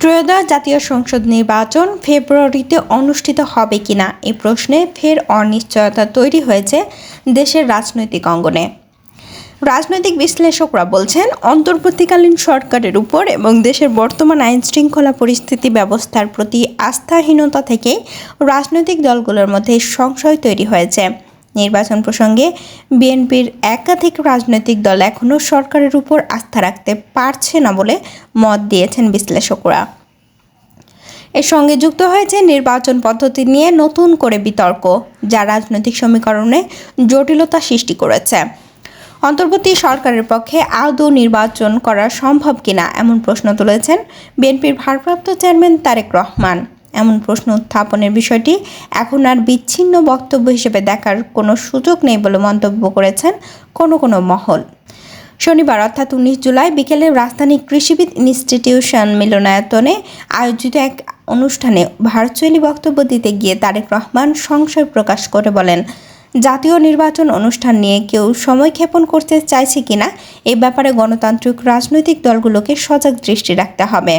ত্রয়োদশ জাতীয় সংসদ নির্বাচন ফেব্রুয়ারিতে অনুষ্ঠিত হবে কিনা এ প্রশ্নে ফের অনিশ্চয়তা তৈরি হয়েছে দেশের রাজনৈতিক অঙ্গনে। রাজনৈতিক বিশ্লেষকরা বলছেন, অন্তর্বর্তীকালীন সরকারের উপর এবং দেশের বর্তমান আইন শৃঙ্খলা পরিস্থিতি ব্যবস্থার প্রতি আস্থাহীনতা থেকে রাজনৈতিক দলগুলোর মধ্যে সংশয় তৈরি হয়েছে। নির্বাচন প্রসঙ্গে বিএনপির একাধিক রাজনৈতিক দল এখনও সরকারের উপর আস্থা রাখতে পারছে না বলে মত দিয়েছেন বিশ্লেষকরা। এর সঙ্গে যুক্ত হয়েছে নির্বাচন পদ্ধতি নিয়ে নতুন করে বিতর্ক, যা রাজনৈতিক সমীকরণে জটিলতা সৃষ্টি করেছে। অন্তর্বর্তী সরকারের পক্ষে আদৌ নির্বাচন করা সম্ভব কিনা এমন প্রশ্ন তুলেছেন বিএনপির ভারপ্রাপ্ত চেয়ারম্যান তারেক রহমান। এমন প্রশ্ন উত্থাপনের বিষয়টি এখন আর বিচ্ছিন্ন বক্তব্য হিসেবে দেখার কোনো সুযোগ নেই বলে মন্তব্য করেছেন কোনো কোনো মহল। শনিবার অর্থাৎ উনিশ জুলাই বিকেলে রাজধানী কৃষিবিদ ইনস্টিটিউশন মিলনায়তনে আয়োজিত এক অনুষ্ঠানে ভার্চুয়ালি বক্তব্য দিতে গিয়ে তারেক রহমান সংশয় প্রকাশ করে বলেন, জাতীয় নির্বাচন অনুষ্ঠান নিয়ে কেউ সময় ক্ষেপণ করতে চাইছে কিনা, এ ব্যাপারে গণতান্ত্রিক রাজনৈতিক দলগুলোকে সজাগ দৃষ্টি রাখতে হবে।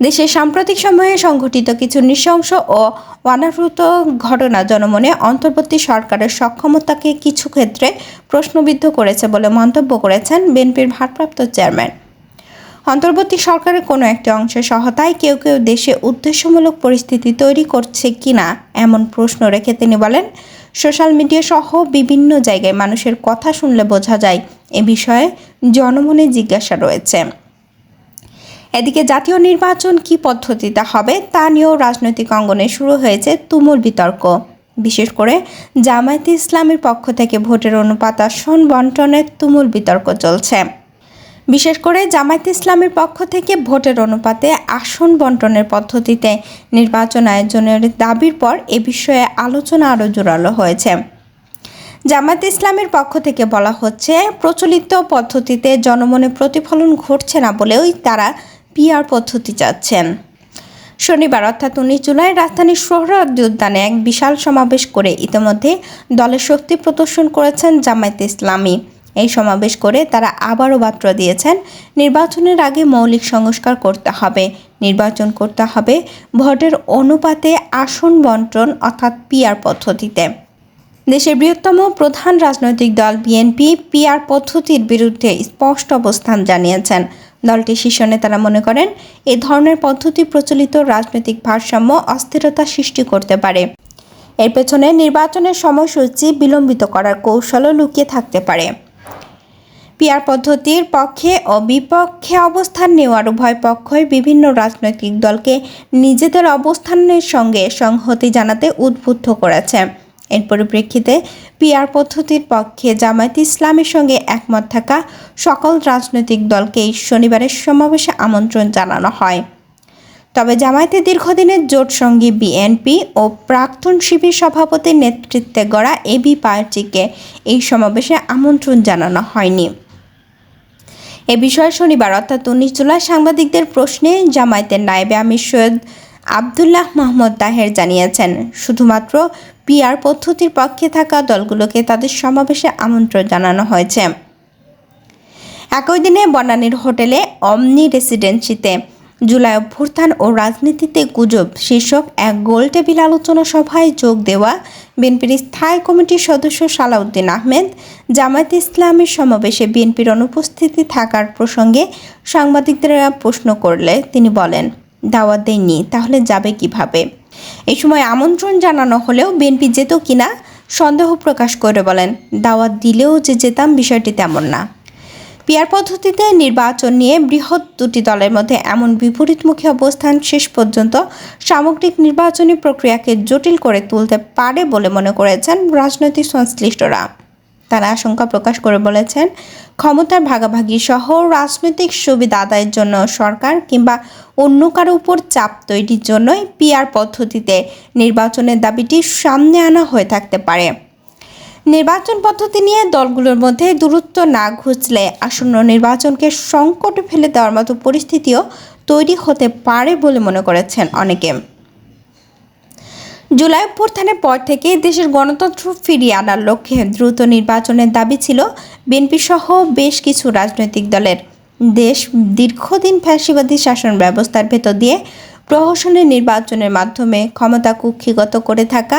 দেশের সাম্প্রতিক সময়ে সংঘটিত কিছু নৃশংস ও অনাহূত ঘটনা জনমনে অন্তর্বর্তী সরকারের সক্ষমতাকে কিছু ক্ষেত্রে প্রশ্নবিদ্ধ করেছে বলে মন্তব্য করেছেন বিএনপির ভারপ্রাপ্ত চেয়ারম্যান। অন্তর্বর্তী সরকারের কোনো একটি অংশের সহায়তায় কেউ কেউ দেশে উদ্দেশ্যমূলক পরিস্থিতি তৈরি করছে কিনা এমন প্রশ্ন রেখে তিনি বলেন, সোশ্যাল মিডিয়া সহ বিভিন্ন জায়গায় মানুষের কথা শুনলে বোঝা যায় এ বিষয়ে জনমনে জিজ্ঞাসা রয়েছে। এদিকে জাতীয় নির্বাচন কি পদ্ধতিতে হবে তা নিয়েও রাজনৈতিক অঙ্গনে শুরু হয়েছে তুমুল বিতর্ক। বিশেষ করে জামায়াতে ইসলামের পক্ষ থেকে ভোটের অনুপাত আসন বন্টনের তুমুল বিতর্ক চলছে। বিশেষ করে জামায়াতে ইসলামের পক্ষ থেকে ভোটের অনুপাতে আসন বন্টনের পদ্ধতিতে নির্বাচন আয়োজনের দাবির পর এ বিষয়ে আলোচনা আরও জোরালো হয়েছে। জামায়াত ইসলামের পক্ষ থেকে বলা হচ্ছে, প্রচলিত পদ্ধতিতে জনমনে প্রতিফলন ঘটছে না বলেও তারা পিআর পদ্ধতি চাচ্ছেন। শনিবার, অর্থাৎ উনিশ জুলাই, রাজধানীর সোহরাওয়ার্দী উদ্যানে এক বিশাল সমাবেশ করে ইতিমধ্যে দলের শক্তি প্রদর্শন করেছেন জামায়াতে ইসলামী। এই সমাবেশ করে তারা আবারও বার্তা দিয়েছেন, নির্বাচনের আগে মৌলিক সংস্কার করতে হবে। নির্বাচন করতে হবে ভোটের অনুপাতে আসন বন্টন, অর্থাৎ পিআর পদ্ধতিতে। দেশের বৃহত্তম প্রধান রাজনৈতিক দল বিএনপি পিআর পদ্ধতির বিরুদ্ধে স্পষ্ট অবস্থান জানিয়েছেন। দলটির শীর্ষ নেতারা মনে করেন, এ ধরনের পদ্ধতি প্রচলিত রাজনৈতিক ভারসাম্য অস্থিরতা সৃষ্টি করতে পারে। এর পেছনে নির্বাচনের সময়সূচি বিলম্বিত করার কৌশলও লুকিয়ে থাকতে পারে। পিয়ার পদ্ধতির পক্ষে ও বিপক্ষে অবস্থান নেওয়ার উভয় পক্ষই বিভিন্ন রাজনৈতিক দলকে নিজেদের অবস্থানের সঙ্গে সংহতি জানাতে উদ্বুদ্ধ করেছে। এর পরিপ্রেক্ষিতে পিয়ার পদ্ধতির পক্ষে জামায়াত ইসলামের সঙ্গে একমত থাকা সকল রাজনৈতিক দলকে শনিবারের সমাবেশে আমন্ত্রণ জানানো হয়। তবে জামায়াতের দীর্ঘদিনের জোট সঙ্গী বিএনপি ও প্রাক্তন শিবির সভাপতির নেতৃত্বে গড়া এবি পার্টিকে এই সমাবেশে আমন্ত্রণ জানানো হয়নি। এ বিষয়ে শনিবার, অর্থাৎ উনিশ জুলাই, সাংবাদিকদের প্রশ্নে জামায়াতের নায়েবে আমির সৈয়দ আবদুল্লাহ মোহাম্মদ তাহের জানিয়েছেন, শুধুমাত্র পিআর পদ্ধতির পক্ষে থাকা দলগুলোকে তাদের সমাবেশে আমন্ত্রণ জানানো হয়েছে। একই দিনে বনানীর হোটেলে অমনি রেসিডেন্সিতে জুলাই অভ্যুত্থান ও রাজনীতিতে গুজব, শীর্ষক এক গোল টেবিল আলোচনা সভায় যোগ দেওয়া বিএনপির স্থায়ী কমিটির সদস্য সালাউদ্দিন আহমেদ, জামায়াত ইসলামের সমাবেশে বিএনপির অনুপস্থিতি থাকার প্রসঙ্গে সাংবাদিকদের প্রশ্ন করলে তিনি বলেন দাওয়াত দেয়নি তাহলে যাবে কীভাবে? এই সময় আমন্ত্রণ জানানো হলেও বিএনপি যেত কিনা সন্দেহ প্রকাশ করে বলেন, দাওয়াত দিলেও যে যেতাম বিষয়টি তেমন না। পিয়ার পদ্ধতিতে নির্বাচন নিয়ে বৃহৎ দুটি দলের মধ্যে এমন বিপরীতমুখী অবস্থান শেষ পর্যন্ত সামগ্রিক নির্বাচনী প্রক্রিয়াকে জটিল করে তুলতে পারে বলে মনে করেছেন রাজনৈতিক সংশ্লিষ্টরা। তারা আশঙ্কা প্রকাশ করে বলেছেন, ক্ষমতার ভাগাভাগি সহ রাজনৈতিক সুবিধা আদায়ের জন্য সরকার কিংবা অন্য কারও উপর চাপ তৈরির জন্যই পিআর পদ্ধতিতে নির্বাচনের দাবিটি সামনে আনা হয়ে থাকতে পারে। নির্বাচন পদ্ধতি নিয়ে দলগুলোর মধ্যে দূরত্ব না ঘুচলে আসন্ন নির্বাচনকে সংকটে ফেলে দেওয়ার মতো পরিস্থিতিও তৈরি হতে পারে বলে মনে করেছেন অনেকে। জুলাই অভ্যুত্থানের পর থেকে দেশের গণতন্ত্র ফিরিয়ে আনার লক্ষ্যে দ্রুত নির্বাচনের দাবি ছিল বিএনপি সহ বেশ কিছু রাজনৈতিক দলের। দেশ দীর্ঘদিন ফ্যাসিবাদী শাসন ব্যবস্থার ভেতর দিয়ে প্রহসনের নির্বাচনের মাধ্যমে ক্ষমতা কুক্ষিগত করে থাকা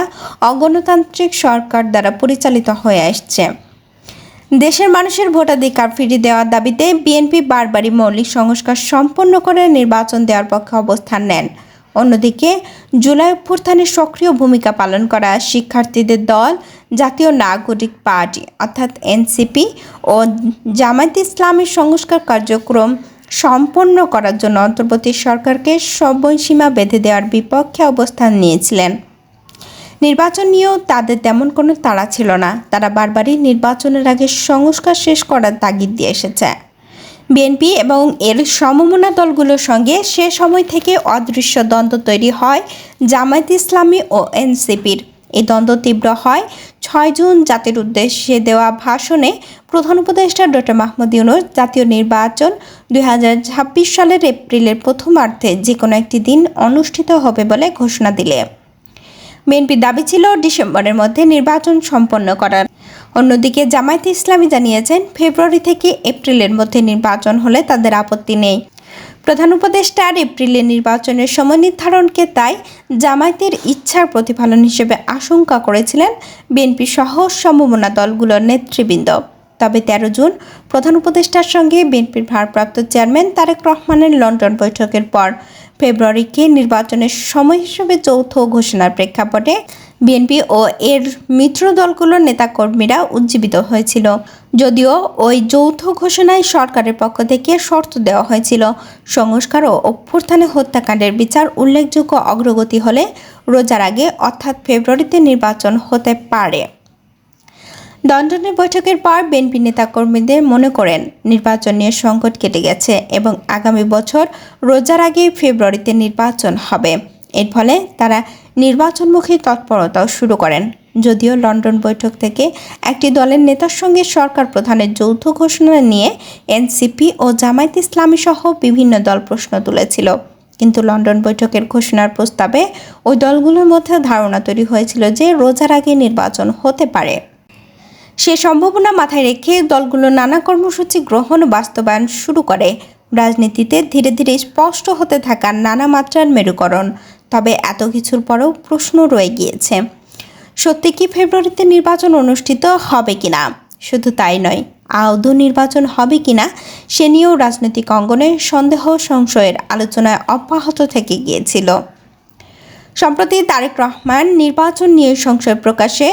অগণতান্ত্রিক সরকার দ্বারা পরিচালিত হয়ে আসছে। দেশের মানুষের ভোটাধিকার ফিরিয়ে দেওয়ার দাবিতে বিএনপি বারবারই মৌলিক সংস্কার সম্পন্ন করে নির্বাচন দেওয়ার পক্ষে অবস্থান নেন। অন্যদিকে, জুলাই অভ্যুত্থানে সক্রিয় ভূমিকা পালন করা শিক্ষার্থীদের দল, জাতীয় নাগরিক পার্টি অর্থাৎ এনসিপি ও জামায়াত ইসলামের সংস্কার কার্যক্রম সম্পন্ন করার জন্য অন্তর্বর্তী সরকারকে সময়সীমা বেঁধে দেওয়ার বিপক্ষে অবস্থান নিয়েছিলেন। নির্বাচন নিয়েও তাদের তেমন কোনো তাড়া ছিল না। তারা বারবারই নির্বাচনের আগে সংস্কার শেষ করার তাগিদ দিয়ে এসেছে। বিএনপি এবং এর সমমনা দলগুলোর সঙ্গে সে সময় থেকে অদৃশ্য দ্বন্দ্ব তৈরি হয় জামায়াত ইসলামী ও এনসিপির এই দ্বন্দ্ব তীব্র হয় ছয় জুন জাতির উদ্দেশ্যে দেওয়া ভাষণে প্রধান উপদেষ্টা ডক্টর মাহমুদ ইউনুস জাতীয় নির্বাচন দুই হাজার ছাব্বিশ সালের এপ্রিলের প্রথমার্ধে যে কোনো একটি দিন অনুষ্ঠিত হবে বলে ঘোষণা দিলে। বিএনপির দাবি ছিল ডিসেম্বরের মধ্যে নির্বাচন সম্পন্ন করার। অন্যদিকে জামায়াতে ইসলামী জানিয়েছেন, ফেব্রুয়ারি থেকে এপ্রিলের মধ্যে নির্বাচন হলে তাদের আপত্তি নেই। প্রধান উপদেষ্টার এপ্রিলে নির্বাচনের সময় নির্ধারণকে তাই জামায়াতের ইচ্ছার প্রতিফলন হিসেবে আশঙ্কা করেছিলেন বিএনপি সহ সম্ভাবনা দলগুলোর নেতৃবৃন্দ। তবে তেরো জুন প্রধান উপদেষ্টার সঙ্গে বিএনপির ভারপ্রাপ্ত চেয়ারম্যান তারেক রহমানের লন্ডন বৈঠকের পর ফেব্রুয়ারিকে নির্বাচনের সময় হিসেবে যৌথ ঘোষণার প্রেক্ষাপটে বিএনপি ও এর মিত্র দলগুলোর নেতাকর্মীরা উজ্জীবিত হয়েছিল। যদিও ওই যৌথ ঘোষণায় সরকারের পক্ষ থেকে শর্ত দেওয়া হয়েছিল, সংস্কার ও অভ্যুত্থানে হত্যাকাণ্ডের বিচার উল্লেখযোগ্য অগ্রগতি হলে রোজার আগে অর্থাৎ ফেব্রুয়ারিতে নির্বাচন হতে পারে। লন্ডনের বৈঠকের পর বিএনপি নেতাকর্মীদের মনে করেন, নির্বাচন নিয়ে সংকট কেটে গেছে এবং আগামী বছর রোজার আগে ফেব্রুয়ারিতে নির্বাচন হবে। এর ফলে তারা নির্বাচনমুখী তৎপরতাও শুরু করেন। যদিও লন্ডন বৈঠক থেকে একটি দলের নেতার সঙ্গে সরকার প্রধানের যৌথ ঘোষণা নিয়ে এনসিপি ও জামায়াত ইসলামী সহ বিভিন্ন দল প্রশ্ন তুলেছিল। কিন্তু লন্ডন বৈঠকের ঘোষণার প্রস্তাবে ওই দলগুলোর মধ্যে ধারণা তৈরি হয়েছিল যে রোজার আগে নির্বাচন হতে পারে। সে সম্ভাবনা মাথায় রেখে দলগুলো নানা কর্মসূচি গ্রহণ বাস্তবায়ন শুরু করে। রাজনীতিতে ধীরে ধীরে স্পষ্ট হতে থাকা নানা মাত্রার মেরুকরণ। তবে এত কিছুর পরেও প্রশ্ন রয়ে গিয়েছে। সত্যি কি ফেব্রুয়ারিতে নির্বাচন অনুষ্ঠিত হবে কিনা? শুধু তাই নয়, আদৌ নির্বাচন হবে কিনা সে নিয়েও রাজনৈতিক অঙ্গনে সন্দেহ সংশয়ের আলোচনায় অব্যাহত থেকে গিয়েছিল। সম্প্রতি তারেক রহমান নির্বাচন নিয়ে সংশয় প্রকাশে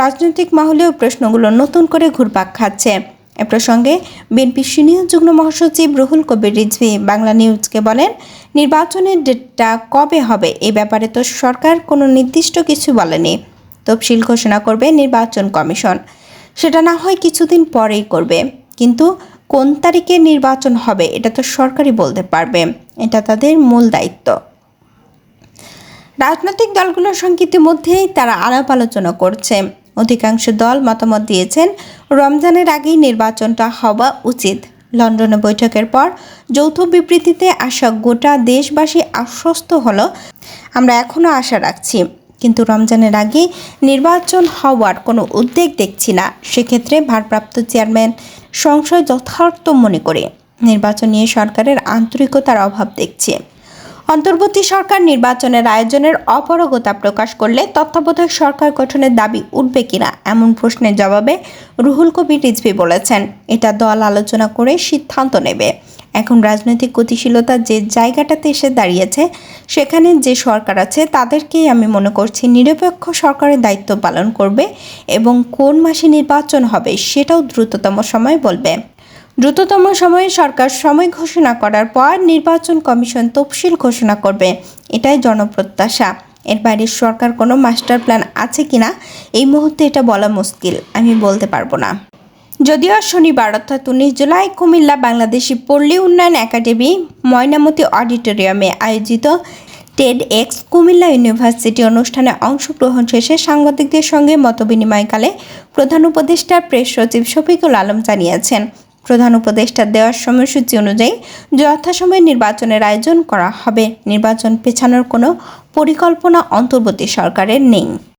রাজনৈতিক মহলেও প্রশ্নগুলো নতুন করে ঘুরপাক খাচ্ছে। এ প্রসঙ্গে বিএনপি সিনিয়র যুগ্ম মহাসচিব রুহুল কবির রিজভি বাংলা নিউজকে বলেন, নির্বাচনের ডেটটা কবে হবে এ ব্যাপারে তো সরকার কোনো নির্দিষ্ট কিছু বলেনি। তফসিল ঘোষণা করবে নির্বাচন কমিশন। সেটা না হয় কিছুদিন পরেই করবে। কিন্তু কোন তারিখে নির্বাচন হবে এটা তো সরকারই বলতে পারবে। এটা তাদের মূল দায়িত্ব। রাজনৈতিক দলগুলোর সঙ্গে ইতিমধ্যেই তারা আলাপ আলোচনা করছে। অধিকাংশ দল মতামত দিয়েছেন, রমজানের আগেই নির্বাচনটা হওয়া উচিত। লন্ডনে বৈঠকের পর যৌথ বিবৃতিতে আসা গোটা দেশবাসী আশ্বস্ত হলো। আমরা এখনও আশা রাখছি, কিন্তু রমজানের আগে নির্বাচন হওয়ার কোনো উদ্বেগ দেখছি না। সেক্ষেত্রে ভারপ্রাপ্ত চেয়ারম্যান সংশয় যথার্থ মনে করে নির্বাচন নিয়ে সরকারের আন্তরিকতার অভাব দেখছে। অন্তর্বর্তী সরকার নির্বাচনের আয়োজনের অপারগতা প্রকাশ করলে তত্ত্বাবধায়ক সরকার গঠনের দাবি উঠবে কিনা এমন প্রশ্নের জবাবে রুহুল কবির রিজভি বলেছেন, এটা দল আলোচনা করে সিদ্ধান্ত নেবে। এখন রাজনৈতিক গতিশীলতা যে জায়গাটাতে এসে দাঁড়িয়েছে, সেখানে যে সরকার আছে, তাদেরকেই আমি মনে করছি নিরপেক্ষ সরকারের দায়িত্ব পালন করবে এবং কোন মাসে নির্বাচন হবে সেটাও দ্রুততম সময় বলবে। দ্রুততম সময়ে সরকার সময় ঘোষণা করার পর নির্বাচন কমিশন তফসিল ঘোষণা করবে। এটাই জনপ্রত্যাশা। এর বাইরে সরকার কোনো মাস্টার প্ল্যান আছে কিনা এই মুহূর্তে এটা বলা মুশকিল। আমি বলতে পারব না। যদিও শনিবার অর্থাৎ উনিশ জুলাই কুমিল্লা বাংলাদেশি পল্লী উন্নয়ন একাডেমি ময়নামতি অডিটোরিয়ামে আয়োজিত টেড এক্স কুমিল্লা ইউনিভার্সিটি অনুষ্ঠানে অংশগ্রহণ শেষে সাংবাদিকদের সঙ্গে মতবিনিময়কালে প্রধান উপদেষ্টা প্রেস সচিব শফিকুল আলম জানিয়েছেন প্রধান উপদেষ্টা দেওয়ার সময়সূচি অনুযায়ী যথাসময়ে নির্বাচনের আয়োজন করা হবে। নির্বাচন পেছানোর কোনো পরিকল্পনা অন্তর্বর্তী সরকারের নেই।